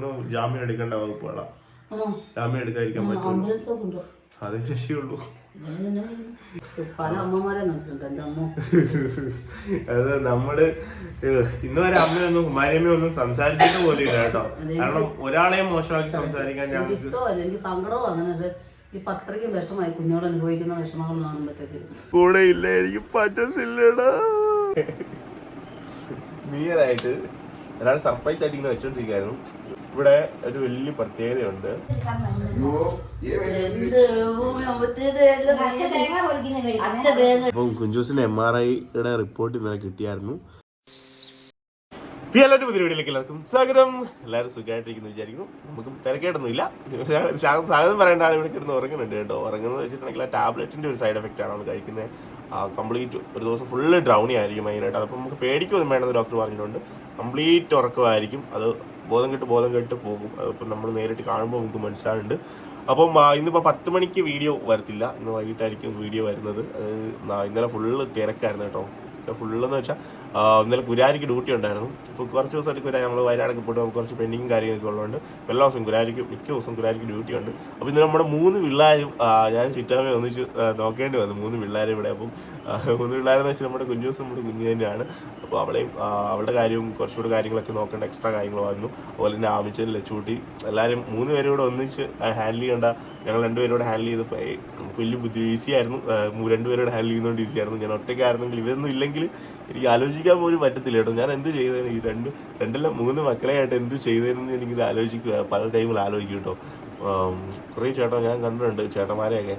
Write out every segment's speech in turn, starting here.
ഒന്നും ജാമ്യം എടുക്കേണ്ട വകുപ്പുകളാ. ആണോ ജാമ്യം എടുക്കാതിരിക്കാൻ പറ്റുള്ളൂ. അതേ രക്ഷയുള്ളൂ പല അമ്മമാരെ നോക്കിയിട്ടുണ്ട് അമ്മ. അത് നമ്മൾ ഇന്ന് വരെ അമ്മയൊന്നും കുമാരിയമ്മയൊന്നും സംസാരിച്ചിട്ട് പോലും ഇല്ല കേട്ടോ. കാരണം ഒരാളെയും മോശമാക്കി സംസാരിക്കാൻ ഞാൻ എനിക്ക് സങ്കടവും അങ്ങനെ പക്ഷേ ഇപ്പം അത്രയ്ക്കും വിഷമായി കുഞ്ഞോട് അനുഭവിക്കുന്ന വിഷമങ്ങൾ കാണുമ്പോഴത്തേക്ക്. കൂടെ ഇല്ല എനിക്ക് പറ്റത്തില്ലടാ. മീയറായിട്ട് ഒരാൾ സർപ്രൈസ് ആയിട്ട് ഇങ്ങനെ വെച്ചോണ്ടിരിക്കായിരുന്നു ഇവിടെ ഒരു വലിയ പ്രത്യേകതയുണ്ട്. അപ്പം കുഞ്ചൂസിന്റെ എം ആർ ഐയുടെ റിപ്പോർട്ട് ഇന്നലെ കിട്ടിയായിരുന്നു. എല്ലാവരും പുതിയ വീഡിയോയിലേക്ക് എല്ലാവർക്കും സ്വാഗതം. എല്ലാവരും സുഖമായിട്ടിരിക്കുന്നു വിചാരിക്കുന്നു. നമുക്കും തിരക്കേട്ടൊന്നുമില്ല. ശാ- സ്വാഗതം പറയേണ്ട ആൾ ഇവിടെ കിടന്ന് ഉറങ്ങുന്നുണ്ട് കേട്ടോ. ഉറങ്ങുന്നത് വെച്ചിട്ടുണ്ടെങ്കിൽ ആ ടാബ്ലറ്റിന്റെ ഒരു സൈഡ് എഫക്റ്റ് ആണ് നമ്മൾ കഴിക്കുന്നത്. കംപ്ലീറ്റ് ഒരു ദിവസം ഫുള്ള് ഡ്രൗണി ആയിരിക്കും മെയിനായിട്ട് അതപ്പോൾ നമുക്ക് പേടിക്കൊന്നും വേണമെന്ന് ഡോക്ടർ പറഞ്ഞിട്ടുണ്ട്. കംപ്ലീറ്റ് ഉറക്കമായിരിക്കും. അത് ബോധം കെട്ട് ബോധം കെട്ട് പോകും. അതിപ്പോൾ നമ്മൾ നേരിട്ട് കാണുമ്പോൾ നമുക്ക് മനസ്സിലാവുന്നുണ്ട്. അപ്പം ഇന്നിപ്പോൾ പത്ത് മണിക്ക് വീഡിയോ വരത്തില്ല. ഇന്ന് വൈകിട്ടായിരിക്കും വീഡിയോ വരുന്നത്. ഇന്നലെ ഫുള്ള് തിരക്കായിരുന്നു കേട്ടോ. ഫുള്ളെന്ന് വെച്ചാൽ ഇന്നലെ കുരാരിക്ക് ഡ്യൂട്ടി ഉണ്ടായിരുന്നു. ഇപ്പോൾ കുറച്ച് ദിവസമായിട്ട് കുരാ നമ്മൾ വയനാടൊക്കെ പോയിട്ട് നമുക്ക് കുറച്ച് പെൻഡിങ് കാര്യങ്ങളൊക്കെ ഉള്ളതുകൊണ്ട് എല്ലാ ദിവസവും കുരാരിക്ക് മിക്ക ദിവസവും കുരാരിക്ക് ഡ്യൂട്ടി ഉണ്ട്. അപ്പോൾ ഇന്ന് നമ്മുടെ മൂന്ന് പിള്ളേരും ഞാൻ ചുറ്റാമേ ഒന്നിച്ച് നോക്കേണ്ടി വന്നു. മൂന്ന് പിള്ളേരും ഇവിടെ. അപ്പം മൂന്ന് പിള്ളേരെന്ന് വെച്ചാൽ നമ്മുടെ കുഞ്ഞു ദിവസം നമ്മുടെ കുഞ്ഞു തന്നെയാണ്. അപ്പോൾ അവളെയും അവളുടെ കാര്യവും കുറച്ചുകൂടെ കാര്യങ്ങളൊക്കെ നോക്കേണ്ട എക്സ്ട്രാ കാര്യങ്ങൾ വന്നു. അതുപോലെ തന്നെ ആമിച്ചൻ ലച്ചൂട്ടി. എല്ലാവരും മൂന്ന് പേരും കൂടെ ഒന്നിച്ച് ഹാൻഡിൽ ചെയ്യേണ്ട. ഞങ്ങൾ രണ്ടുപേരോട് ഹാൻഡിൽ നമുക്ക് വലിയ ബുദ്ധി ഈസി ആയിരുന്നു. രണ്ടുപേരോട് ഹാൻഡിൽ ചെയ്യുന്നതുകൊണ്ട് ഈസി ആയിരുന്നു. ഞാൻ ഒറ്റയ്ക്കായിരുന്നെങ്കിൽ ഇവരൊന്നും ഇല്ലെങ്കിൽ എനിക്ക് ആലോചിക്കാൻ പോലും പറ്റത്തില്ല കേട്ടോ. ഞാൻ എന്ത് ചെയ്തതിന് ഈ രണ്ട് രണ്ടല്ല മൂന്ന് മക്കളെ ആയിട്ട് എന്ത് ചെയ്തതെന്ന് എനിക്ക് ആലോചിക്കുക. പല ടൈമിൽ ആലോചിക്കും കേട്ടോ. കുറേ ചേട്ടാ ഞാൻ കണ്ടിട്ടുണ്ട് ചേട്ടന്മാരെയൊക്കെ.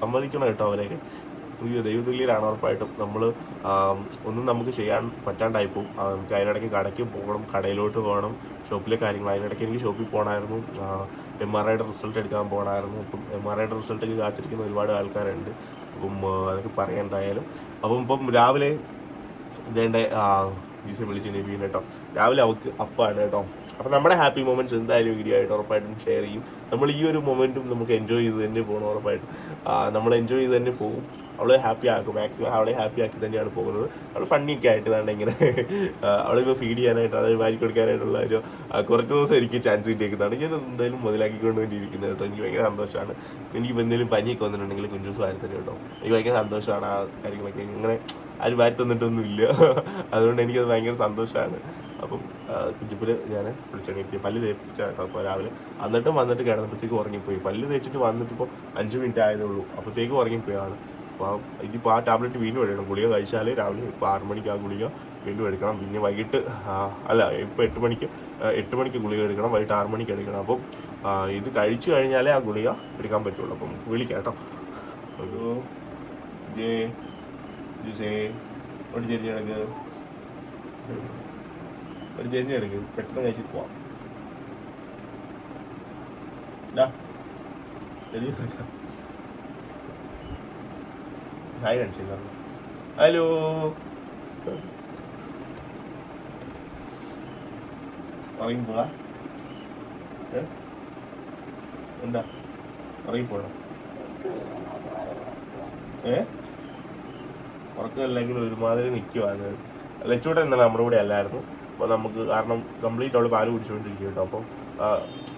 സമ്മതിക്കണം കേട്ടോ അവരെയൊക്കെ. അയ്യോ ദൈവതുല്യരാണ് ഉറപ്പായിട്ടും. നമ്മൾ ഒന്നും നമുക്ക് ചെയ്യാൻ പറ്റാണ്ടായി പോകും നമുക്ക് അതിനിടയ്ക്ക് കടയ്ക്ക് പോകണം കടയിലോട്ട് പോകണം ഷോപ്പിലെ കാര്യങ്ങൾ. അതിനിടയ്ക്ക് എനിക്ക് ഷോപ്പിൽ പോകണമായിരുന്നു. എം ആർ ഐയുടെ റിസൾട്ട് എടുക്കാൻ പോകണമായിരുന്നു. അപ്പം എം ആർ ഐയുടെ റിസൾട്ടൊക്കെ കാത്തിരിക്കുന്ന ഒരുപാട് ആൾക്കാരുണ്ട്. അപ്പം അതൊക്കെ പറയാം എന്തായാലും. അപ്പം ഇപ്പം രാവിലെ ഇതേണ്ട ജീസെ വിളിച്ചിട്ടുണ്ട് കേട്ടോ രാവിലെ അവക്ക് അപ്പാണ് കേട്ടോ. അപ്പം നമ്മുടെ ഹാപ്പി മൊമെന്റ്സ് എന്തായാലും വീഡിയോ ആയിട്ട് ഉറപ്പായിട്ടും ഷെയർ ചെയ്യും. നമ്മൾ ഈ ഒരു മൊമെന്റും നമുക്ക് എൻജോയ് ചെയ്ത് തന്നെ പോകണം ഉറപ്പായിട്ടും. നമ്മൾ എൻജോയ് ചെയ്ത് തന്നെ പോകും അവളെ ഹാപ്പി ആക്കും. മാക്സിമം അവളെ ഹാപ്പി ആക്കി തന്നെയാണ് പോകുന്നത്. അവൾ ഫണ്ണിയൊക്കെ ആയിട്ട് തന്നെ ഇങ്ങനെ അവളിപ്പോൾ ഫീഡ് ചെയ്യാനായിട്ട് അതായത് വാരി കൊടുക്കാനായിട്ടുള്ള ഒരു കുറച്ച് ദിവസം എനിക്ക് ചാൻസ് കിട്ടിയേക്കുന്നതാണ്. ഞാൻ എന്തായാലും മുതലാക്കിക്കൊണ്ട് വേണ്ടിയിരിക്കുന്നത് കേട്ടോ. എനിക്ക് ഭയങ്കര സന്തോഷമാണ്. എനിക്ക് എന്തെങ്കിലും പനിയൊക്കെ വന്നിട്ടുണ്ടെങ്കിൽ കുഞ്ചൂസ് വാരി തന്നെ കേട്ടോ. എനിക്ക് ഭയങ്കര സന്തോഷമാണ് ആ കാര്യങ്ങളൊക്കെ. ഇങ്ങനെ ആരും വാരി തന്നിട്ടൊന്നുമില്ല. അതുകൊണ്ട് എനിക്കത് ഭയങ്കര സന്തോഷമാണ്. അപ്പം കുഞ്ചിപ്പിൽ ഞാൻ വിളിച്ചെണീറ്റ് പല്ല് തേപ്പിച്ച അപ്പോൾ രാവിലെ. എന്നിട്ടും വന്നിട്ട് കിടന്നപ്പോഴത്തേക്ക് ഉറങ്ങിപ്പോയി. പല്ല് തേച്ചിട്ട് വന്നിട്ട് ഇപ്പോൾ അഞ്ച് മിനിറ്റ് ആയതേ ഉള്ളൂ അപ്പോഴത്തേക്ക് ഉറങ്ങിപ്പോയാണ്. അപ്പോൾ ഇതിപ്പോൾ ആ ടാബ്ലറ്റ് വീണ്ടും എടുക്കണം. ഗുളിക കഴിച്ചാൽ രാവിലെ ഇപ്പോൾ ആറ് മണിക്ക് ആ ഗുളിക വീണ്ടും എടുക്കണം. പിന്നെ വൈകിട്ട് അല്ല ഇപ്പോൾ എട്ട് മണിക്ക് എട്ട് മണിക്ക് ഗുളിക എടുക്കണം. വൈകിട്ട് ആറ് മണിക്ക് എടുക്കണം. അപ്പം ഇത് കഴിച്ചു കഴിഞ്ഞാലേ ആ ഗുളിക എടുക്കാൻ പറ്റുള്ളൂ. അപ്പം വിളിക്കാം കേട്ടോ. ഒരു ജേ. ജുസേ. ഒരു ചെരിഞ്ഞ് കിടക്ക്? ഒരു ചെരിഞ്ഞ് കിടക്ക് പെട്ടെന്ന് കഴിച്ചിട്ട് പോവാം. ഹായ് കാണിച്ചില്ല ഹലോ. ഉറങ്ങി പോവാ? എന്താ? ഉറങ്ങി പോണോ? ഏ? ഉറക്കമില്ലെങ്കിൽ ഒരുമാതിരി നിൽക്കുവാണ് ലച്ചൂട്ടൻ ഇന്നലെ നമ്മുടെ കൂടെ അല്ലായിരുന്നു. അപ്പോൾ നമുക്ക് കാരണം കംപ്ലീറ്റ് അവൾ പാൽ കുടിച്ചുകൊണ്ടിരിക്കും കേട്ടോ അപ്പോൾ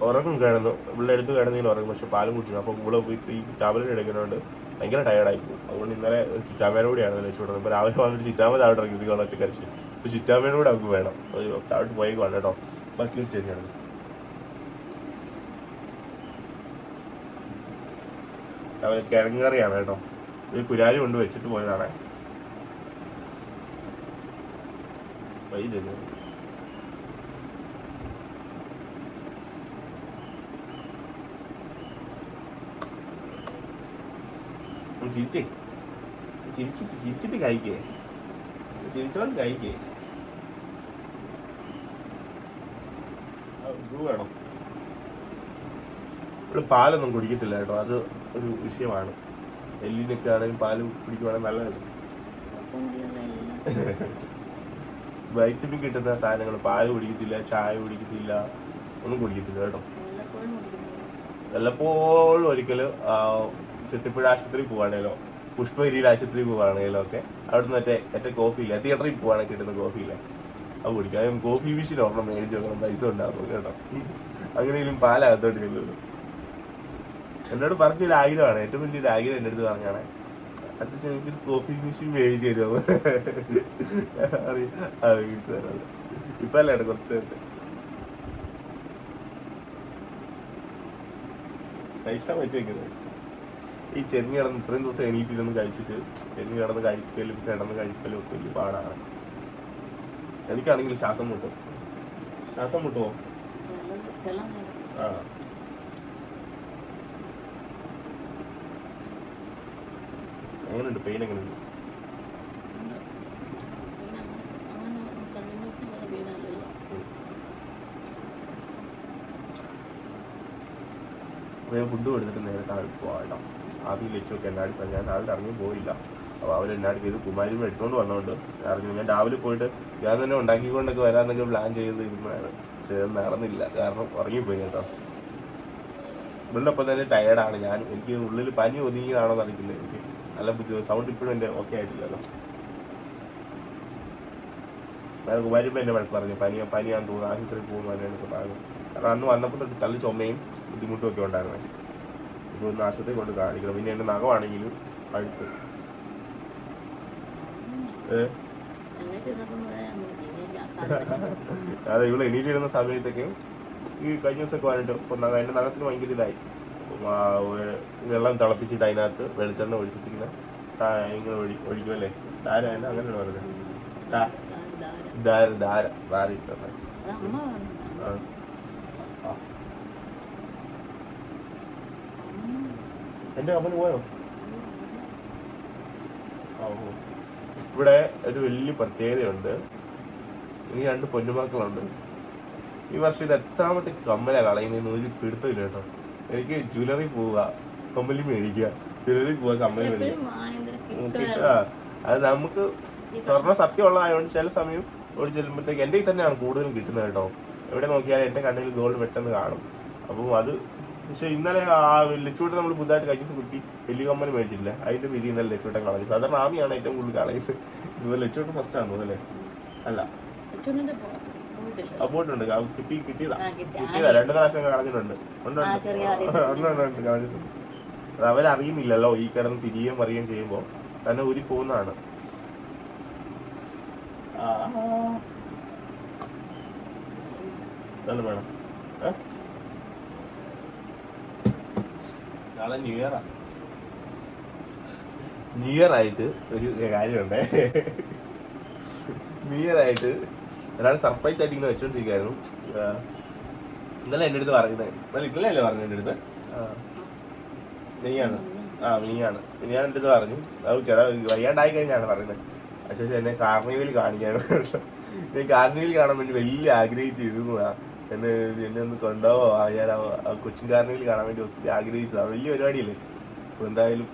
ഉറക്കം കിടന്നു. ഇവിടെ എടുത്ത് കിടന്നെങ്കിലും ഉറങ്ങും. പക്ഷെ പാലും കുടിച്ചു അപ്പോൾ ഇവിടെ പോയി ഈ ടാബ്ലറ്റ് എടുക്കുന്നതുകൊണ്ട് ഭയങ്കര ടയർഡായി പോകും അതുകൊണ്ട് ഇന്നലെ ചിറ്റാമയുടെ കൂടെയാണ് കൊടുക്കുന്നത് അപ്പോൾ രാവിലെ വന്നിട്ട് ചിറ്റാമ താഴോട്ട് ഇറങ്ങി ഒറ്റ കരച്ച് അപ്പോൾ ചിറ്റാമയുടെ കൂടെ വേണം. താഴോട്ട് പോയി വേണം കേട്ടോ ബാക്കി ശരിയാണ്. രാവിലെ കിഴങ്ങറിയാണ് കേട്ടോ ഇത് കുരാരി കൊണ്ട് വെച്ചിട്ട് പോയതാണേ. വൈ ചിരിച്ചേ ചിരിച്ചിട്ട് ചിരിച്ചിട്ട് കഴിക്കേ ചിരിച്ചോണ്ട് കഴിക്കേ ബ്ലൂ വേണം. ഇവിടെ പാലൊന്നും കുടിക്കത്തില്ല കേട്ടോ അത് ഒരു വിഷയമാണ്. എല്ലിനൊക്കെ ആണെങ്കിൽ പാൽ കുടിക്കുവാണെങ്കിൽ നല്ലതാണ് വൈറ്റമിൻ കിട്ടുന്ന സാധനങ്ങൾ പാൽ കുടിക്കത്തില്ല ചായ കുടിക്കത്തില്ല ഒന്നും കുടിക്കത്തില്ല കേട്ടോ. വല്ലപ്പോഴും ഒരിക്കൽ ചെത്തിപ്പുഴ ആശുപത്രി പോവാണേലോ? പുഷ്പഗിരിയിൽ ആശുപത്രി പോവാണേലോ ഒക്കെ? അവിടുന്ന് മറ്റേ മറ്റേ കോഫി ഇല്ല? തിയേറ്ററിൽ പോവാണ് കിട്ടുന്ന കോഫി ഇല്ല? അത് കുടിക്കാം. കോഫി വിഷിന് ഒരെണ്ണം മേടിച്ച് വെക്കണം. പൈസ ഉണ്ടാവും കേട്ടോ. അങ്ങനെയും പാലകത്തോട്ട് ചെല്ലുള്ളൂ എന്നോട് പറഞ്ഞൊരു ആഗ്രഹമാണ്. ഏറ്റവും വലിയൊരു ആഗ്രഹം എന്റെ അടുത്ത് പറഞ്ഞാണ്. അച്ഛൻ എനിക്കൊരു കോഫി മെഷീൻ മേടിച്ച് തരുമോ? അറിയാം. ആ അല്ലേ കുറച്ച് നേരത്തെ? കഴിക്കാൻ പറ്റുമെങ്കിൽ ഈ ചെരിഞ്ഞ് കിടന്ന് ഇത്രയും ദിവസം എണീറ്റിരുന്ന് കഴിച്ചിട്ട് ചെരിഞ്ഞ് കിടന്ന് കഴിക്കലും കിടന്ന് കഴിക്കലും ഒക്കെ വലിയ പാടാണ്. എനിക്കാണെങ്കിൽ ശ്വാസം മുട്ടും. ശ്വാസം മുട്ടുമോ ആ. എങ്ങനെയുണ്ട് പെയിൻ എങ്ങനെയുണ്ട് ഫുഡ് കൊടുത്തിട്ട് നേരെ താഴെ പോവാം ആദ്യം ലച്ചൊക്കെ എന്നാടി ഞാൻ രാവിലെ ഇറങ്ങി പോയില്ല. അപ്പോൾ അവർ എന്നാടി ചെയ്ത് എടുത്തുകൊണ്ട് എടുത്തോണ്ട് വന്നതുകൊണ്ട് അറിഞ്ഞു. ഞാൻ രാവിലെ പോയിട്ട് ഞാൻ തന്നെ ഉണ്ടാക്കിക്കൊണ്ടൊക്കെ വരാമെന്നൊക്കെ പ്ലാൻ ചെയ്തിരുന്നതാണ് പക്ഷേ നടന്നില്ല. കാരണം ഉറങ്ങിപ്പോയി കേട്ടോ. ഇവളുടെ തന്നെ ടയേർഡാണ് ഞാൻ എനിക്ക് ഉള്ളിൽ പനി ഒതുങ്ങിയതാണോ നടക്കില്ല എനിക്ക് നല്ല ബുദ്ധിമുട്ട്. സൗണ്ട് ഇപ്പോഴും എന്റെ ഓക്കെ ആയിട്ടില്ലല്ലോ ഞാൻ കുമാരിയമ്മ എന്നെ വഴക്ക് പറഞ്ഞു. പനി പനിയാന്ന് തോന്നുന്നു. ആശുപത്രി പോകുന്നു പറഞ്ഞു. കാരണം അന്ന് വന്നപ്പോൾ തൊട്ട് തള്ളി ചുമയും ബുദ്ധിമുട്ടും ഒക്കെ ഉണ്ടായിരുന്നു. ഇപ്പോൾ ഒന്ന് ആശുപത്രി കൊണ്ട് കാണിക്കണം. പിന്നെ എന്റെ നഖമാണെങ്കിലും പഴുത്ത്. അതെ ഇവിടെ എണീറ്റിരുന്ന സമയത്തൊക്കെ ഈ കഴിഞ്ഞ ദിവസമൊക്കെ വന്നിട്ട് ഇപ്പം എന്റെ എന്റെ നഖത്തിന് ഭയങ്കര ഇതായി. വെള്ളം തിളപ്പിച്ചിട്ട് അതിനകത്ത് വെളിച്ചെണ്ണ ഒഴിച്ചിട്ട് ഇങ്ങനെ ഇങ്ങനെ ഒഴി ഒഴിക്കുമല്ലേ ധാര അങ്ങനെയാണ് പറയുന്നത്? ധാ- ധാര ധാര. ധാര പറഞ്ഞു ആ. ആ. എന്റെ കമ്പനി പോയോ? ഇവിടെ ഒരു വലിയ പ്രത്യേകതയുണ്ട്. ഈ രണ്ട് പൊന്നുമാക്കളുണ്ട്. ഈ വർഷം ഇത് എത്രാമത്തെ കമ്മല കളയുന്ന ഒരു പിടുത്തമില്ല കേട്ടോ. എനിക്ക് ജ്വല്ലറി പോവുക കമ്മലി മേടിക്കുക ജ്വല്ലറി പോവുക കമ്മലി മേടിക്കുക. അത് നമുക്ക് സ്വർണ സത്യമുള്ളതായതുകൊണ്ട് ചില സമയം ഓടി ചെല്ലുമ്പോഴത്തേക്ക് എന്റെ കയ്യിൽ തന്നെയാണ് കൂടുതലും കിട്ടുന്നത് കേട്ടോ. എവിടെ നോക്കിയാലും എന്റെ കണ്ണിൽ ഗോൾഡ് പെട്ടെന്ന് കാണും. അപ്പം അത് പക്ഷെ ഇന്നലെ ആ ലക്ഷ്യോട്ട് നമ്മൾ പുതുതായിട്ട് കഴിച്ച ദിവസം കുത്തി വലിയ കമ്മൽ മേടിച്ചില്ല അതിന്റെ വിധി ഇന്നലെ ലച്ചൂട്ടൻ കളഞ്ഞു. സാധാരണ ആമിയാണ് ഏറ്റവും കൂടുതൽ കളയത് ഇതുപോലെ ലക്ഷ്യോട്ട് ഫസ്റ്റ് ആണെന്ന് അല്ലേ? അല്ല. പോയിട്ടുണ്ട്. കിട്ടി കിട്ടിയതാ. കിട്ടിയതാ. രണ്ടു പ്രാവശ്യം കളഞ്ഞിട്ടുണ്ട്. ഉണ്ടുണ്ട് കളഞ്ഞിട്ടുണ്ട്. അത് അവരറിയുന്നില്ലല്ലോ. ഈ കിടന്ന് തിരിയുകയും അറിയുകയും ചെയ്യുമ്പോൾ. തന്നെ ഊരി പോകുന്നതാണ്. വേണം ഏ? നാളെ ന്യൂ ഇയറാ ന്യൂ ഇയർ ആയിട്ട് ഒരു കാര്യമുണ്ടേ. ന്യൂ ഇയർ ആയിട്ട് ഒരാൾ സർപ്രൈസ് ആയിട്ട് ഇങ്ങനെ വെച്ചോണ്ടിരിക്കുകയായിരുന്നു ഇന്നലെ എന്റെ അടുത്ത് പറയുന്നത് ഇന്നലെ ഇന്നലെ അല്ലേ പറഞ്ഞത് എന്റെ അടുത്ത്? മിനിയാണ് ആ മിനിയാണ് മിനിയാൻ എന്റെ അടുത്ത് പറഞ്ഞു. അത് വയ്യാണ്ടായി കഴിഞ്ഞാണ് പറയുന്നത് പക്ഷേ എന്നെ കാർണിവൽ കാണിക്കാണ് ഞാൻ കാർണിവൽ കാണാൻ വേണ്ടി വലിയ ആഗ്രഹിച്ചിരുന്നതാ. എന്നെ എന്നെ ഒന്ന് കൊണ്ടുപോവോ? ഞാൻ ആ- ആ കൊച്ചിൻ കാണാൻ വേണ്ടി ഒത്തിരി ആഗ്രഹിച്ചതാണ് വലിയ പരിപാടിയല്ലേ. അപ്പോൾ എന്തായാലും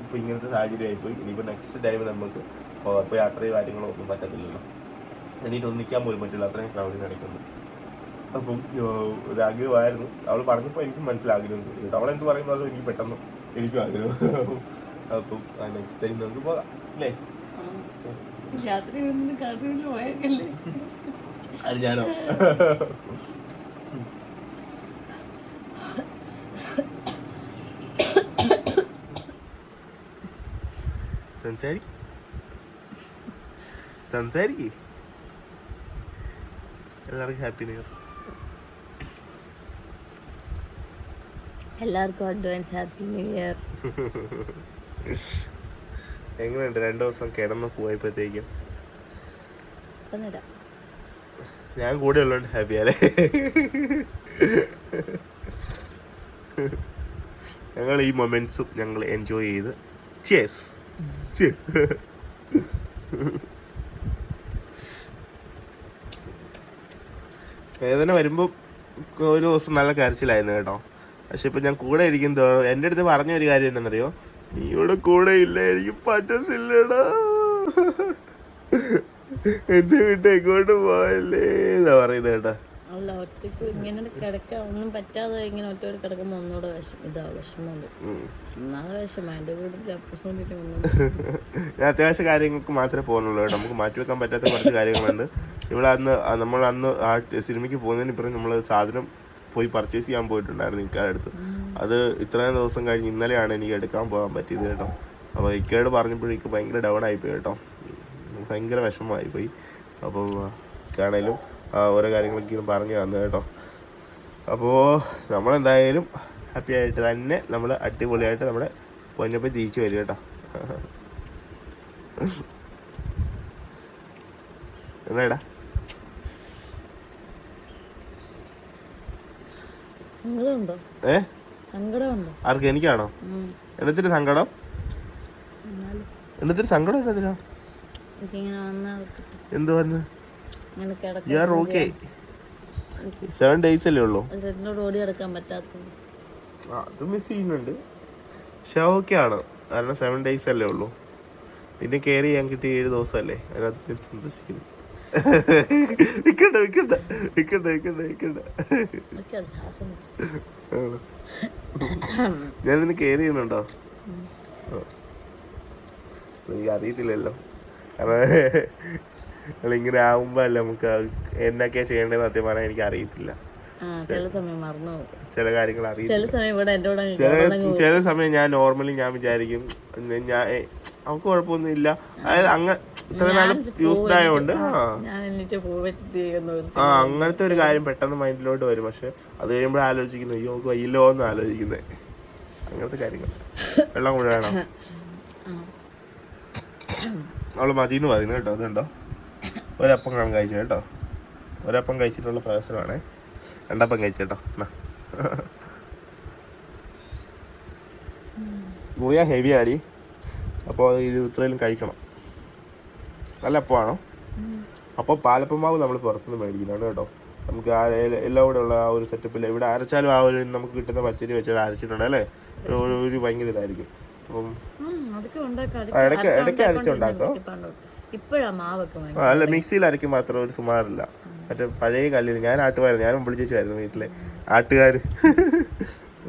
ഇപ്പോൾ ഇങ്ങനത്തെ സാഹചര്യമായിപ്പോയി ഇനിയിപ്പോ നെക്സ്റ്റ് ടൈം നമുക്ക് പോ- ഇപ്പോൾ യാത്രയും കാര്യങ്ങളോ ഒന്നും പറ്റത്തില്ലല്ലോ. എണീറ്റ് ഒന്നിക്കാൻ പോലും പറ്റില്ല. അത്രയും ക്രൗഡിന് അടിക്കുന്നു അപ്പം ഒരു ആഗ്രഹമായിരുന്നു. അവൾ പറഞ്ഞപ്പോൾ എനിക്കും മനസ്സിലാഗ്രഹം തോന്നി. കേട്ടോ അവളെന്ത് പറയുന്നതോ എനിക്ക് പെട്ടെന്ന് എനിക്കും ആഗ്രഹം. അപ്പം നെക്സ്റ്റ് ടൈം നമുക്ക് പോകാം. അല്ലേ? രാത്രി അത് ഞാനോ. സംസാരിക്ക്. സംസാരിക്ക്. എല്ലാവർക്കും ഹാപ്പി ന്യൂ ഇയർ. എല്ലാവർക്കും അഡ്വാൻസ് ഹാപ്പി ന്യൂ ഇയർ. എങ്ങനെയുണ്ട്? രണ്ടു ദിവസം കിടന്ന് പോയപ്പോഴത്തേക്കും. ഞാൻ കൂടെ ഉള്ളതുകൊണ്ട് ഹാപ്പിയാലേ ഞങ്ങൾ ഈ മൊമെന്റ്സും ഞങ്ങൾ എൻജോയ് ചെയ്ത്. ചേസ് ചേസ് വേദന വരുമ്പോൾ ഒരു ദിവസം നല്ല കരച്ചിലായിരുന്നു കേട്ടോ. പക്ഷെ ഇപ്പൊ ഞാൻ കൂടെ ഇരിക്കുന്നതോ എന്റെ അടുത്ത് പറഞ്ഞ ഒരു കാര്യം എന്താണെന്നറിയോ? നീ ഇവിടെ കൂടെ ഇല്ല എനിക്ക് പറ്റത്തില്ലടാ. എന്നെ വീട്ടിൽ എങ്ങോട്ട് പോയല്ലേ എന്നാ പറയുന്നത് കേട്ടാ അല്ല ഒറ്റയ്ക്ക് ഇങ്ങനെ കിടക്കാൻ ഒന്നും പറ്റാതെ ഇങ്ങനെ ഒറ്റ കിടക്കുമ്പോൾ ഒന്നുകൂടെ വിഷം ഇതാ വിഷമമുണ്ട്. ഒന്നാമത് വിഷമ എന്റെ വീട്ടിൽ അപ്പുറത്തോട്ട് ഒന്നും ഞാൻ അത്യാവശ്യ കാര്യങ്ങൾക്ക് മാത്രമേ പോകുന്നുള്ളൂ കേട്ടോ നമുക്ക് മാറ്റി വെക്കാൻ പറ്റാത്ത കുറച്ച് കാര്യങ്ങളുണ്ട്. ഇവിടെ അന്ന് നമ്മൾ അന്ന് ആ സിനിമയ്ക്ക് പോകുന്നതിന് ഇപ്പുറം നമ്മൾ സാധനം പോയി പർച്ചേസ് ചെയ്യാൻ പോയിട്ടുണ്ടായിരുന്നു ഇക്കാലടുത്ത് അത് ഇത്രയും ദിവസം കഴിഞ്ഞ് ഇന്നലെയാണ് എനിക്ക് എടുക്കാൻ പോകാൻ പറ്റിയത് കേട്ടോ. അപ്പോൾ ഇക്കയോട് പറഞ്ഞപ്പോഴേക്ക് ഭയങ്കര ഡൗൺ ആയിപ്പോയി കേട്ടോ. ഭയങ്കര വിഷമമായി പോയി അപ്പോൾ ആണേലും ഓരോ കാര്യങ്ങളൊക്കെ പറഞ്ഞു തന്നു കേട്ടോ. അപ്പോൾ നമ്മളെന്തായാലും ഹാപ്പി ആയിട്ട് തന്നെ നമ്മൾ അടിപൊളിയായിട്ട് നമ്മുടെ പൊന്നപ്പം തിരിച്ചു വരും കേട്ടോ. എന്നാടാ ഏ? ആർക്ക്? എനിക്കാണോ? എന്നിട്ടൊരു എന്നത്തിന് സങ്കടം? എന്നിട്ടൊരു എന്നത്തിന് സങ്കടം എന്നതിനാ എന്ത് വന്ന്? ഇങ്ങനെ കിടക്കാൻ you are okay seven days അല്ലേ ഉള്ളൂ? ഓടി കിടക്കാൻ പറ്റാത്തത്. അത് മിസ് ചെയ്യുന്നുണ്ട്. പക്ഷെ ഓക്കെ ആണ്. കാരണം സെവൻ ഡേയ്സ് അല്ലേ ഉള്ളൂ. നിന്നെ കെയർ ചെയ്യാൻ കിട്ടിയ ഏഴ് ദിവസമല്ലേ? അതിനകത്ത് സന്തോഷിക്കുന്നു. വിക്കണ്ട വിക്കണ്ട വിക്കണ്ട വിക്കണ്ട വിക്കണ്ട? ഞാൻ നിന്നെ കെയർ ചെയ്യുന്നുണ്ടോ. എനിക്ക് അറിയത്തില്ലല്ലോ കാരണം ഇങ്ങനെ ആവുമ്പോ അല്ല നമുക്ക് എന്തൊക്കെയാ ചെയ്യേണ്ടതെന്ന് സത്യം പറഞ്ഞാൽ എനിക്ക് അറിയത്തില്ല. ചില സമയം മറന്നു ചില കാര്യങ്ങൾ അറിയില്ല ചില സമയം ഇവിടെ എന്റെ കൂടെ ചില സമയം ഞാൻ നോർമലി ഞാൻ വിചാരിക്കും ഞാൻ അവക്ക് കുഴപ്പമൊന്നും ഇല്ല അതായത് അങ്ങ ഇത്ര നാളും യൂസ്ഡ് ആയതുകൊണ്ട് ആ അങ്ങനത്തെ ഒരു കാര്യം പെട്ടെന്ന് മൈൻഡിലോട്ട് വരും. പക്ഷെ അത് കഴിയുമ്പോൾ ആലോചിക്കുന്നത് അയ്യോ വയ്യല്ലോ എന്ന് ആലോചിക്കുന്നത്. അങ്ങനത്തെ കാര്യങ്ങൾ. വെള്ളം കൂടെ വേണം അവൾ മതി എന്ന് പറയുന്നു കേട്ടോ. അതുണ്ടോ? ഒരപ്പം കാണും കഴിച്ചു കേട്ടോ. ഒരപ്പം കഴിച്ചിട്ടുള്ള പ്രയാസമാണ് രണ്ടപ്പം കഴിച്ചു കേട്ടോ. ഗുളിക ഹെവി ആടി. അപ്പോൾ ഇത് ഇത്രയും കഴിക്കണം. നല്ല അപ്പമാണോ? അപ്പോൾ പാലപ്പമാവ് നമ്മൾ പുറത്തുനിന്ന് മേടിക്കുന്നതാണ് കേട്ടോ. നമുക്ക് ആ എല്ലാം കൂടെ ഉള്ള ആ ഒരു സെറ്റപ്പിൽ ഇവിടെ അരച്ചാലും ആ ഒരു നമുക്ക് കിട്ടുന്ന പച്ചരി വെച്ചാൽ അരച്ചിട്ടുണ്ട് അല്ലേ? ഒരു- ഒരു ഒരു ഭയങ്കര ഇതായിരിക്കും. ഇടയ്ക്ക് ഇടയ്ക്ക് അരച്ചുണ്ടാക്കോ അല്ല മിക്സിയിൽ അരയ്ക്കും മാത്രം ഒരു സുമാറില്ല. മറ്റേ പഴയ കല്ലിൽ ഞാൻ ആട്ടുമായിരുന്നു ഞാൻ വിളിച്ചായിരുന്നു വീട്ടിലെ. ആട്ടുകാർ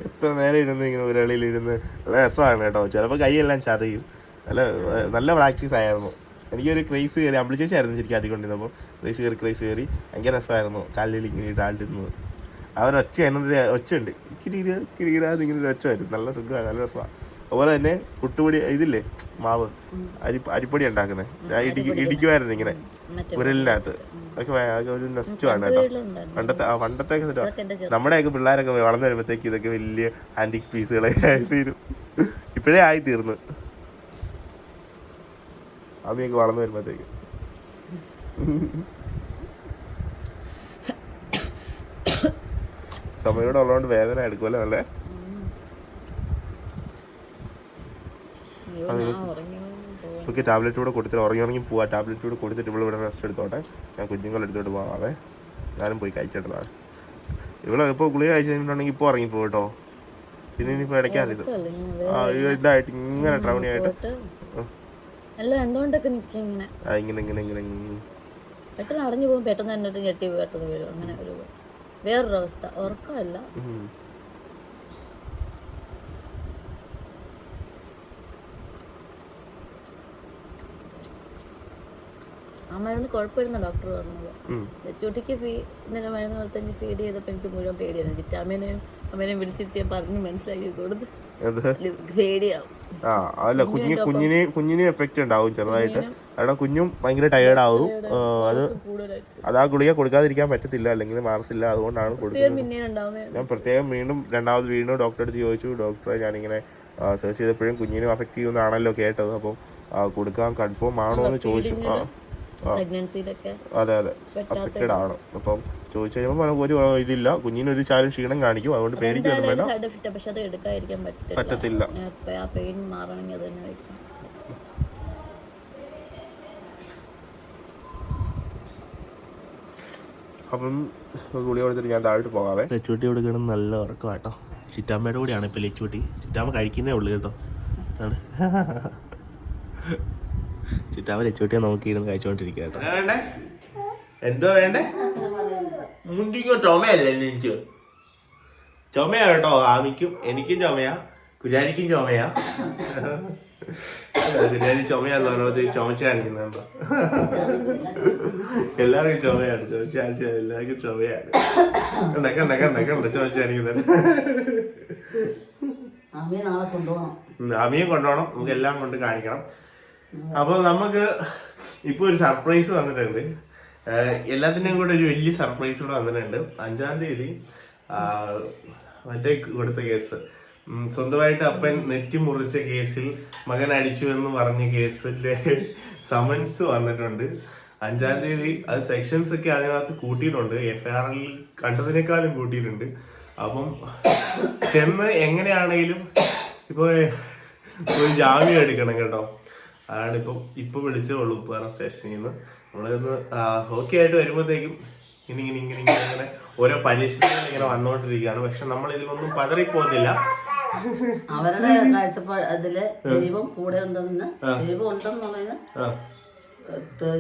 എത്ര നേരം ഇരുന്ന് ഇങ്ങനെ ഉരളിയിൽ ഇരുന്ന് നല്ല രസമാണ് കേട്ടോ. ചിലപ്പോൾ കൈയെല്ലാം ചതയും. നല്ല നല്ല പ്രാക്ടീസ് ആയിരുന്നു. എനിക്കൊരു ക്രൈസ് കയറി. അമ്പിളിച്ചേച്ചായിരുന്നു ശരിക്കും ആട്ടിക്കൊണ്ടിരുന്നപ്പോൾ. ക്രൈസ് കയറി ക്രൈസ് കയറി. ഭയങ്കര രസമായിരുന്നു. കല്ലിൽ ഇങ്ങനെ ഇട്ട് ആട്ടിരുന്നത്. അവരൊച്ച എന്നൊരു ഒച്ചയുണ്ട്. കിരീര കിരീരാന്ന് ഇങ്ങനെ ഒരു ഒച്ച വരും. നല്ല സുഖമാണ് നല്ല രസമാണ്. അതുപോലെ തന്നെ പുട്ടുപൊടി ഇതില്ലേ? മാവ്. അരി അരിപ്പൊടി ഉണ്ടാക്കുന്നത് ഞാൻ ഇടിക്ക് ഇടിക്കുമായിരുന്നു ഇങ്ങനെ. ഉരലിനകത്ത്. അതൊക്കെ ഒരു അതൊക്കെ ഒരു നഷ്ടമാണ് കേട്ടോ. പണ്ടത്തെ ആ പണ്ടത്തെ നമ്മുടെയൊക്കെ പിള്ളേരൊക്കെ വളർന്നു വരുമ്പോഴത്തേക്ക് ഇതൊക്കെ വലിയ ആന്റിക് പീസുകളെ തീരും. ഇപ്പോഴേ ആയി തീർന്നു. അമ്മയൊക്കെ വളർന്നു വരുമ്പോഴത്തേക്ക്. ചുമയോടെ ഉള്ളതുകൊണ്ട് വേദന എടുക്കുമല്ലോ നല്ല? പോവാൻ ടാബ്ലറ്റ് കൂടെ കൊടുത്തിട്ട് ഉറങ്ങി ഉറങ്ങി പോവാ. ടാബ്ലറ്റ് കൂടെ കൊടുത്തിട്ട് ഇവിടെ ഇവിടെ റെസ്റ്റ് എടുത്തോട്ടെ. ഞാൻ കുഞ്ഞുങ്ങളെ എടുത്തോട്ട് പോവാവേ. ഞാനും പോയി കഴിച്ചിട്ടതാണ്. ഇവിടെ ഇപ്പോൾ ഗുളിക കഴിച്ചു കഴിഞ്ഞിട്ടുണ്ടെങ്കിൽ ഇപ്പോൾ ഉറങ്ങി കേട്ടോ. പിന്നെ ഇനിയിപ്പോൾ ഇടയ്ക്കാറിയത് ആ ഇതായിട്ട് ഇങ്ങനെ ഇങ്ങനെ? ഇങ്ങനെ ഇങ്ങനെ ഇങ്ങനെ. പെട്ടെന്ന് അടഞ്ഞു പോകും പെട്ടെന്ന് എന്നിട്ട് ഞെട്ടി പെട്ടെന്ന് വരും. അങ്ങനെ ഒരു വേറൊരു അവസ്ഥ ഉറക്കമല്ല മരുന്ന് കുഴപ്പമില്ലെന്ന ഡോക്ടർ പറഞ്ഞത്. ചുട്ടിക്ക് ഫീ ഇന്നലെ മരുന്ന് കൊടുത്തഞ്ച് ഫീഡ് ചെയ്തപ്പോൾ എനിക്ക് മുഴുവൻ പേടിയായിരുന്നു. ചിറ്റാമ്മേനെയും അമ്മേനെയും വിളിച്ചിരുത്തി പറഞ്ഞു മനസ്സിലാക്കി കൊടുത്ത്. പേടിയാവും. ആ അല്ല കുഞ്ഞിന് കുഞ്ഞിന് കുഞ്ഞിന് എഫക്റ്റ് ഉണ്ടാവും ചെറുതായിട്ട്. കാരണം കുഞ്ഞും ഭയങ്കര ടയേർഡ് ആവും. അത് അത് ആ ഗുളിക കൊടുക്കാതിരിക്കാൻ പറ്റത്തില്ല അല്ലെങ്കിൽ മാറത്തില്ല അതുകൊണ്ടാണ് കൊടുക്കുന്നത്. ഞാൻ പ്രത്യേകം വീണ്ടും രണ്ടാമത് വീണ്ടും ഡോക്ടറെ അടുത്ത് ചോദിച്ചു. ഡോക്ടറെ ഞാനിങ്ങനെ സെർച്ച് ചെയ്തപ്പോഴും കുഞ്ഞിനും അഫക്റ്റ് ചെയ്യുന്നതാണല്ലോ കേട്ടത്. അപ്പം കൊടുക്കാൻ കൺഫേം ആണോ എന്ന് ചോദിച്ചു. പ്രഗ്നൻസിയിലൊക്കെ അതെ അതെ. അഫക്റ്റഡ് ആണ് അപ്പം ചോദിച്ചു കഴിയുമ്പോൾ ഒരു ഇതില്ല. കുഞ്ഞിനൊരു ചാരും ക്ഷീണം കാണിക്കും. അതുകൊണ്ട് പേടിക്കൊന്നും വേണ്ട. പക്ഷെ അത് എടുക്കാതിരിക്കാൻ പറ്റത്തില്ല. ആ പെയിൻ മാറണമെങ്കിൽ അത് തന്നെ കഴിക്കണം അപ്പം ഗുളി കൊടുത്തിട്ട് ഞാൻ താഴോട്ട് പോകാവേ. ലെച്ചുവട്ടി ഇവിടെ കിടന്ന് നല്ല ഉറക്കം കേട്ടോ ചിറ്റാമ്മയുടെ കൂടെയാണ് ഇപ്പം ലെച്ചുവട്ടി ചിറ്റാമ്മ കഴിക്കുന്നേ ഉള്ളു കേട്ടോ. ആണ് ചിറ്റാമ്മ ലച്ചൂട്ടിയെ നോക്കിയിരുന്ന് കഴിച്ചുകൊണ്ടിരിക്കുക കേട്ടോ. വേണ്ടേ? എന്തോ വേണ്ടേ? മുണ്ടിക്കോ ചുമയല്ലേ എനിക്ക് ചുമയാ കേട്ടോ ആമിക്കും എനിക്കും ചുമയാ കുജാരിക്കും ചുമയാ. കുജാരി ചുമയാന്ന് പറഞ്ഞത് ചുമച്ച് കാണിക്കുന്നുണ്ടോ എല്ലാവർക്കും ചുമയാണ് ചുമച്ച് കാണിച്ച എല്ലാവർക്കും ചുമയാണ്. കണ്ട കണ്ട കണ്ട കണ്ട ചുമച്ച് കാണിക്കുന്നുണ്ട് അമിയെ കൊണ്ടുപോകണം. നമുക്ക് എല്ലാം കൊണ്ട് കാണിക്കണം. അപ്പോൾ നമുക്ക് ഇപ്പോൾ ഒരു സർപ്രൈസ് വന്നിട്ടുണ്ട്. എല്ലാത്തിന്റെയും കൂടെ ഒരു വലിയ സർപ്രൈസ് കൂടെ വന്നിട്ടുണ്ട്. അഞ്ചാം തീയതി മറ്റേ കൊടുത്ത കേസ്. സ്വന്തമായിട്ട് അപ്പൻ നെറ്റി മുറിച്ച കേസിൽ മകൻ അടിച്ചു എന്ന് പറഞ്ഞ കേസിലെ സമൻസ് വന്നിട്ടുണ്ട്. അഞ്ചാം തീയതി അത് സെക്ഷൻസ് ഒക്കെ അതിനകത്ത് കൂട്ടിയിട്ടുണ്ട്. എഫ് ഐ ആറിൽ കണ്ടതിനേക്കാളും കൂട്ടിയിട്ടുണ്ട്. അപ്പം ചെന്ന് എങ്ങനെയാണെങ്കിലും ഇപ്പൊ ഒരു ജാമ്യം എടുക്കണം കേട്ടോ. അതാണ് ഇപ്പം ഇപ്പൊ വിളിച്ചേ ഉള്ളൂ ഉപ്പുകാരൻ സ്റ്റേഷനിൽ നിന്ന്. നമ്മളിന്ന് ഓക്കെ ആയിട്ട് വരുമ്പോഴത്തേക്കും ഇനി ഇങ്ങനെ ഇങ്ങനെ ഇങ്ങനെ ഇങ്ങനെ ഓരോ പരീക്ഷണങ്ങൾ ഇങ്ങനെ വന്നുകൊണ്ടിരിക്കുകയാണ് പക്ഷെ നമ്മൾ ഇതിലൊന്നും പതറിപ്പോകുന്നില്ല. അവരുടെ കാഴ്ചപ്പാട് അതിൽ ദൈവം കൂടെ ഉണ്ടെന്ന് ദൈവം ഉണ്ടെന്ന് ആ. തെ-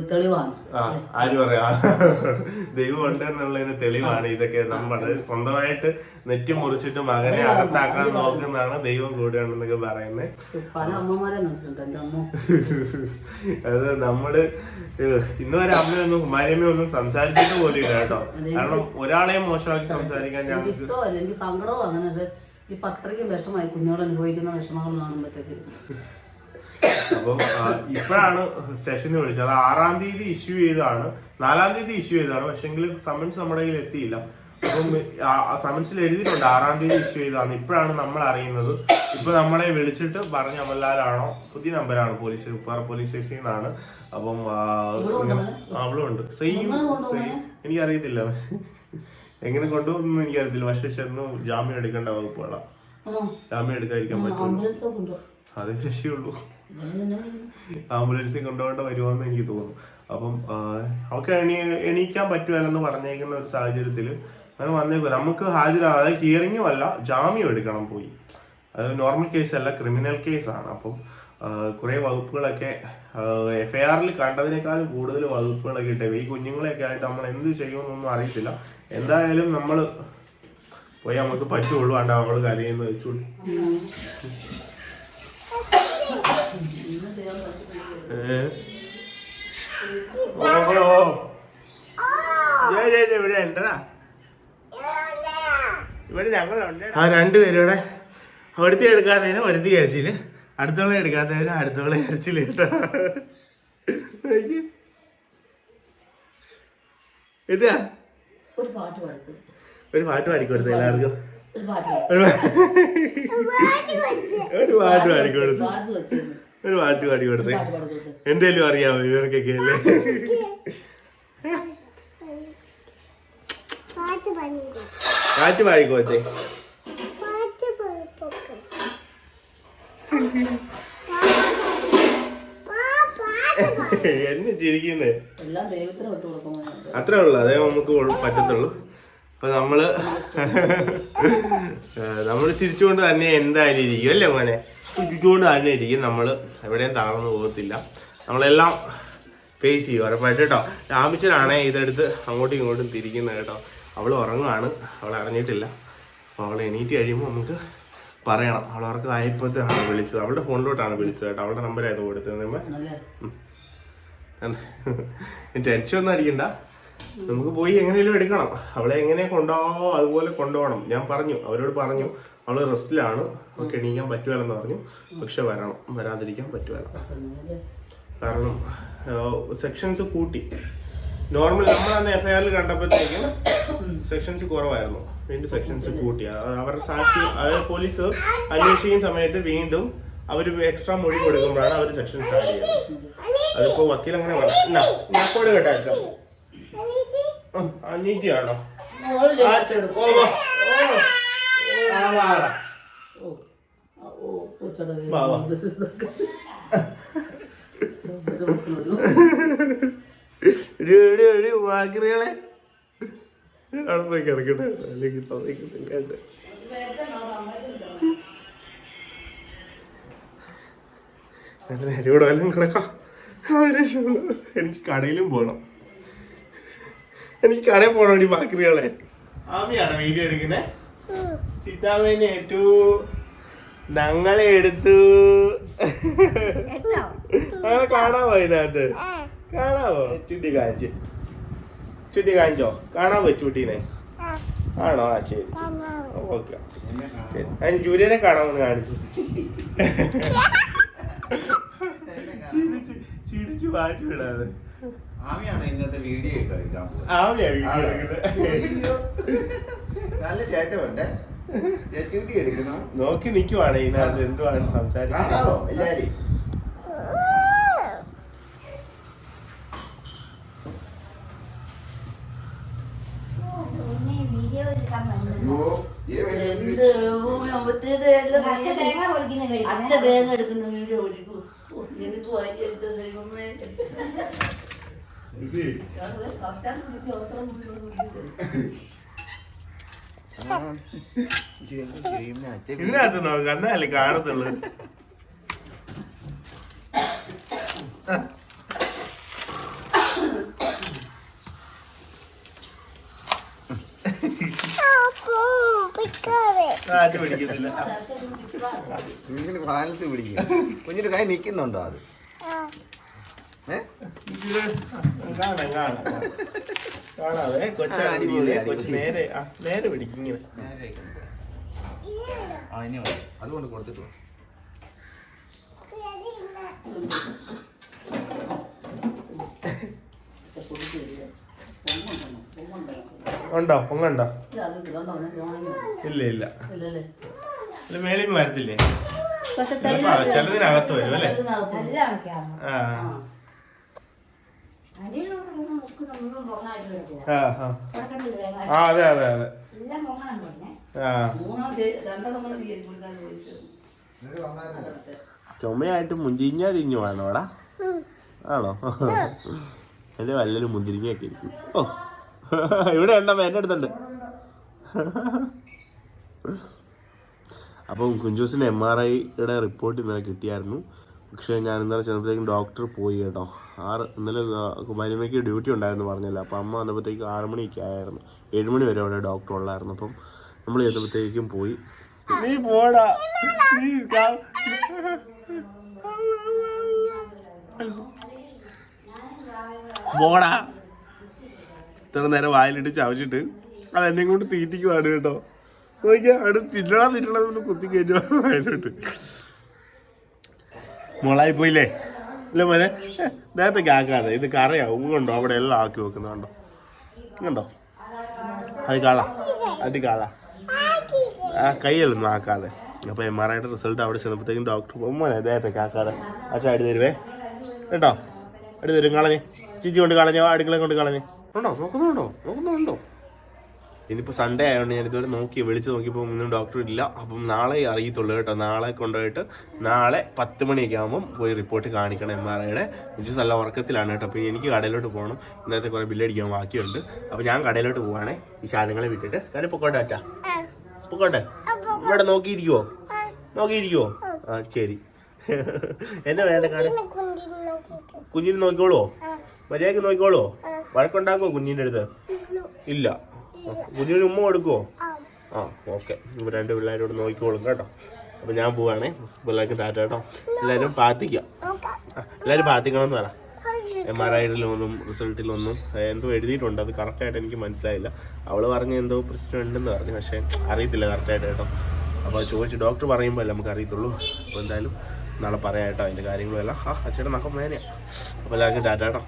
തെളിവാണ്. ആര് പറയാ? ദൈവം ഉണ്ട് എന്നുള്ളതിന് തെളിവാണ്. ഇതൊക്കെ നമ്മൾ സ്വന്തമായിട്ട് നെറ്റി മുറിച്ചിട്ട് മകനെ അകത്താക്കാൻ നോക്കുന്നതാണ് ദൈവം കൂടെയാണെന്നൊക്കെ പറയുന്നത് പല അമ്മമാരെ അത് നമ്മൾ ഇന്ന് വരെ അമ്മയൊന്നും കുമാരിയമ്മയൊന്നും സംസാരിച്ചിട്ട് പോലും ഇല്ല കേട്ടോ. കാരണം ഒരാളെയും മോശമാക്കി സംസാരിക്കാൻ ഇഷ്ടമല്ല. എനിക്ക് സങ്കടവും അങ്ങനെ. ഈ പത്രയ്ക്കും വിഷമായി കുഞ്ഞുങ്ങൾ അനുഭവിക്കുന്ന വിഷമങ്ങൾ കാണുമ്പോഴത്തേക്ക്. അപ്പം ഇപ്പോഴാണ് സ്റ്റേഷനിൽ വിളിച്ചത്. അത് ആറാം തീയതി ഇഷ്യൂ ചെയ്തതാണ്. നാലാം തീയതി ഇഷ്യൂ ചെയ്തതാണ്. പക്ഷെങ്കിൽ സമൻസ് നമ്മുടെ കയ്യിൽ എത്തിയില്ല. അപ്പം സമൻസിൽ എഴുതിയിട്ടുണ്ട് ആറാം തീയതി ഇഷ്യൂ ചെയ്തതാണ്. ഇപ്പോഴാണ് നമ്മൾ അറിയുന്നത്. ഇപ്പൊ നമ്മളെ വിളിച്ചിട്ട് പറഞ്ഞ അമൽലാലാണോ? പുതിയ നമ്പറാണ് പോലീസ് ഉപ്പാറ പോലീസ് സ്റ്റേഷനിൽ നിന്നാണ്. അപ്പം അവളും ഉണ്ട്. Same same. എനിക്കറിയത്തില്ല. എങ്ങനെ കൊണ്ടുപോകുന്നു എനിക്കറിയത്തില്ല. പക്ഷെ ചെന്ന് ജാമ്യം എടുക്കേണ്ട വകുപ്പുകളാ. ആണോ? ജാമ്യം എടുക്കാതിരിക്കാൻ പറ്റും ആംബുലൻസ് അതേ രക്ഷയുള്ളൂ. ആംബുലൻസിൽ കൊണ്ടുപോകേണ്ട വരുമെന്ന് എനിക്ക് തോന്നുന്നു. അപ്പം അവർക്ക് എണീ എണീക്കാൻ പറ്റുമല്ലെന്ന് പറഞ്ഞേക്കുന്ന ഒരു സാഹചര്യത്തിൽ അങ്ങനെ വന്നേക്കും നമുക്ക് ഹാജരാ അതായത് ഹിയറിങ്ങും അല്ല ജാമ്യം എടുക്കണം പോയി. അത് നോർമൽ കേസല്ല ക്രിമിനൽ കേസാണ് അപ്പം കുറേ വകുപ്പുകളൊക്കെ എഫ് ഐ ആറിൽ കണ്ടതിനേക്കാൾ കൂടുതൽ വകുപ്പുകളൊക്കെ ഇട്ടേ ഈ കുഞ്ഞുങ്ങളെയൊക്കെ ആയിട്ട് നമ്മൾ എന്ത് ചെയ്യുമെന്നൊന്നും അറിയത്തില്ല. എന്തായാലും നമ്മൾ പോയി നമുക്ക് പറ്റുള്ളൂ ആണ്ട് അവൾ കരയെന്ന് വെച്ചോളൂ ഇവിടെ ഉണ്ടെടാ. ഇവിടെ ഞങ്ങളുണ്ട്. ആ രണ്ടുപേരുടെ. ഒരുത്തി എടുക്കാത്തതിന് ഒരുത്തി കരച്ചിൽ അടുത്തോളെ എടുക്കാത്തതിന് അടുത്തോളെ കരച്ചിൽ കേട്ടോ. ഒരു പാട്ട് പാടിക്കൊടുത്തു എല്ലാവർക്കും. ഒരു പാട്ട് ഒരു പാട്ട് പാട്ട് വെച്ചിരുന്നു ഒരു പാട്ട് പാട്ട് പാടിക്കൊടുത്തു എന്തേലും അറിയാമോ ഇവർക്കൊക്കെ അല്ലേ? പാട്ട് പാടിക്കോച്ചേ എന്നെ ചിരിക്കുന്നേ. അത്രേ ഉള്ളൂ. അതേ നമുക്ക് പറ്റത്തുള്ളൂ. അപ്പൊ നമ്മൾ നമ്മൾ ചിരിച്ചുകൊണ്ട് തന്നെ എന്തായാലും ഇരിക്കും അല്ലേ മോനെ? ചിരിച്ചുകൊണ്ട് തന്നെ ഇരിക്കും നമ്മൾ. എവിടെയും തളർന്നു പോകത്തില്ല. നമ്മളെല്ലാം ഫേസ് ചെയ്യും ഉറപ്പായിട്ട് കേട്ടോ. രാമിച്ചനാണേ ഇതെടുത്ത് അങ്ങോട്ടും ഇങ്ങോട്ടും തിരിക്കുന്നത് കേട്ടോ. അവൾ ഉറങ്ങുകയാണ് അവൾ അറിഞ്ഞിട്ടില്ല. അപ്പോൾ അവൾ എണീറ്റ് കഴിയുമ്പോൾ നമുക്ക് പറയണം. അവൾ അവർക്ക് ആയപ്പോഴത്തേക്കാണ് വിളിച്ചത്. അവളുടെ ഫോണിലോട്ടാണ് വിളിച്ചത് കേട്ടോ. അവളുടെ നമ്പറായിരുന്നു കൊടുത്തത്. നമ്മൾ ടെൻഷൻ ഒന്നും അടിക്കണ്ട. നമുക്ക് പോയി എങ്ങനെയും എടുക്കണം. അവളെ എങ്ങനെ കൊണ്ടുപോകോ അതുപോലെ കൊണ്ടുപോകണം. ഞാൻ പറഞ്ഞു. അവരോട് പറഞ്ഞു അവൾ റെസ്റ്റിലാണ്. അവൾക്ക് എണീക്കാൻ പറ്റുമല്ലെന്ന് പറഞ്ഞു. പക്ഷെ വരണം. വരാതിരിക്കാൻ പറ്റുമല്ല കാരണം സെക്ഷൻസ് കൂട്ടി. നോർമൽ നമ്മൾ അന്ന് എഫ്ഐആറിൽ കണ്ടപ്പോഴത്തേക്കും സെക്ഷൻസ് കുറവായിരുന്നു. വീണ്ടും സെക്ഷൻസ് കൂട്ടി. അവരുടെ സാക്ഷി അതായത് പോലീസ് അന്വേഷിക്കുന്ന സമയത്ത് വീണ്ടും അവർ എക്സ്ട്രാ മൊഴി കൊടുക്കുമ്പോഴാണ് അവർ സെക്ഷൻസ് ആഡ് ചെയ്യുന്നത്. അതിപ്പോ വക്കീൽ അങ്ങനെ പറഞ്ഞു നക്കോട് കേട്ടോ അനീറ്റിയാണോ അവിടെ പോയി കിടക്കട്ടെ. അല്ലെങ്കിൽ വല്ലതും കിടക്കാം. എനിക്ക് കടയിലും പോകണം എനിക്ക് കടയിൽ വേണ്ടി ബാക്കറികളെ ആമിയാണ് വീഡിയോ എടുക്കുന്നേ. ചിറ്റാമേനെ ഏറ്റു. ഞങ്ങളെ എടുത്തു. അങ്ങനെ കാണാമോ ഇതിനകത്ത്? കാണാമോ ചുട്ടി കാണിച്ച്. ചുട്ടി കാണിച്ചോ? കാണാമോ ചുട്ടീനെ? ആണോ? ആ ശരി ഓക്കെ. അതിന് ജൂലിയനെ കാണാമെന്ന് കാണിച്ചു. ചിരിച്ചു ചിരിച്ചു മാറ്റി വിടാതെ. ആമിയാണ് ഇന്നത്തെ വീഡിയോ എടുക്കുന്നത്. നല്ല ചേച്ചമുണ്ട്. ചേച്ചി എടുക്കണം നോക്കി നിക്കുവാണ് ഇതിനകത്ത് എന്തുവാണ് സംസാരിക്കുന്നത്. എല്ലാരും അച്ഛ തേങ്ങ എടുക്കുന്ന വീഡിയോ എനിക്ക് ദൈവമേ. ഇതിനകത്ത് നോക്കാം എന്നാലേ കാണത്തുള്ളൂ. കുഞ്ഞിന് ബാലൻസ് പിടിക്കും. കുഞ്ഞിന്റെ കൈ നിക്കുന്നുണ്ടോ അത്? ഏ? കാണാം കാണാം. കാണാവേ. അടിപൊളി, കൊച്ച് നേരെ ആ നേരെ പിടിക്കും ഇങ്ങനെ. അതുകൊണ്ട് കൊടുത്തിട്ടു വാ. ഉണ്ടോ? പൊങ്ങണ്ടോ ഇല്ല ഇല്ല. മേളിൽ വരത്തില്ലേ ചിലതിനകത്ത് വരും അല്ലേ? ആ. ആ ആ. കിടക്കണ്ടില്ല അതെ അതെ അതെ. ആ. ചുമയായിട്ട് മുന്തിരിഞ്ഞ തിരിഞ്ഞു വേണോടാ ആണോ? എന്റെ വല്ലൊരു മുന്തിരിങ്ങയൊക്കെ ഇരിക്കും. ഓ. ഇവിടെ ഉണ്ടമ്മ എന്റെ അടുത്തുണ്ട്. അപ്പം കുഞ്ചൂസിന് എം ആർ ഐയുടെ റിപ്പോർട്ട് ഇന്നലെ കിട്ടിയായിരുന്നു. പക്ഷേ ഞാൻ ഇന്നലെ ചെന്നപ്പോഴത്തേക്കും ഡോക്ടർ പോയി കേട്ടോ. ആറ് ഇന്നലെ ആ, ഡ്യൂട്ടി ഉണ്ടായിരുന്നു പറഞ്ഞല്ലോ. അപ്പം അമ്മ വന്നപ്പോഴത്തേക്ക് ആറ് മണിയൊക്കെ ആയിരുന്നു. ഏഴ് മണി വരെ അവിടെ ഡോക്ടർ ഉള്ളായിരുന്നു. അപ്പം നമ്മൾ ചെന്നപ്പോഴത്തേക്കും പോയി. നീ പോടാ. നീ പോടാ. ഇത്ര നേരം വായിലിട്ട് ചവച്ചിട്ട് അത് എന്നെ കൊണ്ട് തീറ്റിക്കുവാണ് കേട്ടോ. നോക്കിയാ അവിടെ തിന്നണ തിന്നണ കുത്തി കയറ്റുവാ വായിലോട്ട്. മോളായി പോയില്ലേ ഇല്ല മോനെ. നേരത്തെ ആക്കാതെ. ഇത് കറിയാവും കണ്ടോ? അവിടെ എല്ലാം ആക്കി വെക്കുന്നുണ്ടോ കണ്ടോ? അത് കാളാ അത് കാളാ ആ കൈയൊന്നും ആക്കാതെ. അപ്പോൾ എം ആർ ഐയുടെ റിസൾട്ട് അവിടെ ചെന്നപ്പോഴത്തേക്കും ഡോക്ടർ മോനെ നേരത്തെ ആക്കാതെ. അച്ഛാ അടി തരുവേ കേട്ടോ? അടി തരും കളഞ്ഞ്. ചിച്ചി കൊണ്ട് കളഞ്ഞോ അടുക്കള കൊണ്ട് കളഞ്ഞ്. ഉണ്ടോ? നോക്കുന്നുണ്ടോ? നോക്കുന്നുണ്ടോ? ഇന്നിപ്പോൾ സൺഡേ ആയതുകൊണ്ട് ഞാൻ ഇതുവരെ നോക്കി വിളിച്ച് നോക്കിയപ്പോൾ ഒന്നും ഡോക്ടർ ഇല്ല. അപ്പം നാളെ അറിയത്തുള്ളൂ കേട്ടോ. നാളെ കൊണ്ടുപോയിട്ട് നാളെ പത്ത് മണിയൊക്കെ ആകുമ്പം പോയി റിപ്പോർട്ട് കാണിക്കണം എം ആർ ഐയുടെ എനിക്ക് നല്ല ഉറക്കത്തിലാണ് കേട്ടോ. അപ്പോൾ എനിക്ക് കടയിലോട്ട് പോകണം. ഇന്നത്തെ കുറേ ബില്ലടിക്കാൻ ബാക്കിയുണ്ട്. അപ്പോൾ ഞാൻ കടയിലോട്ട് പോവാണേ. ഈ ശാലങ്ങളെ വിട്ടിട്ട്. കാര്യം പൊക്കോട്ടെ അറ്റാ പൊക്കോട്ടെ. ഇവിടെ നോക്കിയിരിക്കുവോ? നോക്കിയിരിക്കുവോ? ആ. ശരി. എന്നെ വേണ്ട കാണാൻ കുഞ്ഞിനെ നോക്കിക്കോളുവോ മര്യാദയ്ക്ക് നോക്കിക്കോളോ? വഴക്കുണ്ടാക്കുമോ കുഞ്ഞിന്റെ അടുത്ത്? ഇല്ല. കുഞ്ഞിന് ഉമ്മ കൊടുക്കുമോ ആ. ഓക്കെ. ഇവർ രണ്ട് പിള്ളേരോട് നോക്കിക്കോളും കേട്ടോ. അപ്പൊ ഞാൻ പോവാണേ. പിള്ളേർക്ക് ടാറ്റ കേട്ടോ. എല്ലാവരും പ്രാർത്ഥിക്കാം. എല്ലാവരും പ്രാർത്ഥിക്കണം എന്ന് പറ. എം ആർ ഐഡിലൊന്നും റിസൾട്ടിലൊന്നും എന്തോ എഴുതിയിട്ടുണ്ട്. അത് കറക്റ്റായിട്ട് എനിക്ക് മനസ്സിലായില്ല. അവൾ പറഞ്ഞ എന്തോ പ്രശ്നം ഉണ്ടെന്ന് പറഞ്ഞു. പക്ഷേ അറിയത്തില്ല കറക്റ്റായിട്ട് കേട്ടോ. അപ്പോൾ ചോദിച്ചു ഡോക്ടർ പറയുമ്പോൾ അല്ലേ നമുക്ക് അറിയത്തുള്ളൂ. അപ്പോൾ എന്തായാലും നാളെ പറയാം കേട്ടോ അതിന്റെ കാര്യങ്ങളും എല്ലാം. ആ അച്ഛയുടെ നഖം വേനയാണ് അപ്പോൾ എല്ലാവർക്കും ടാറ്റ കേട്ടോ.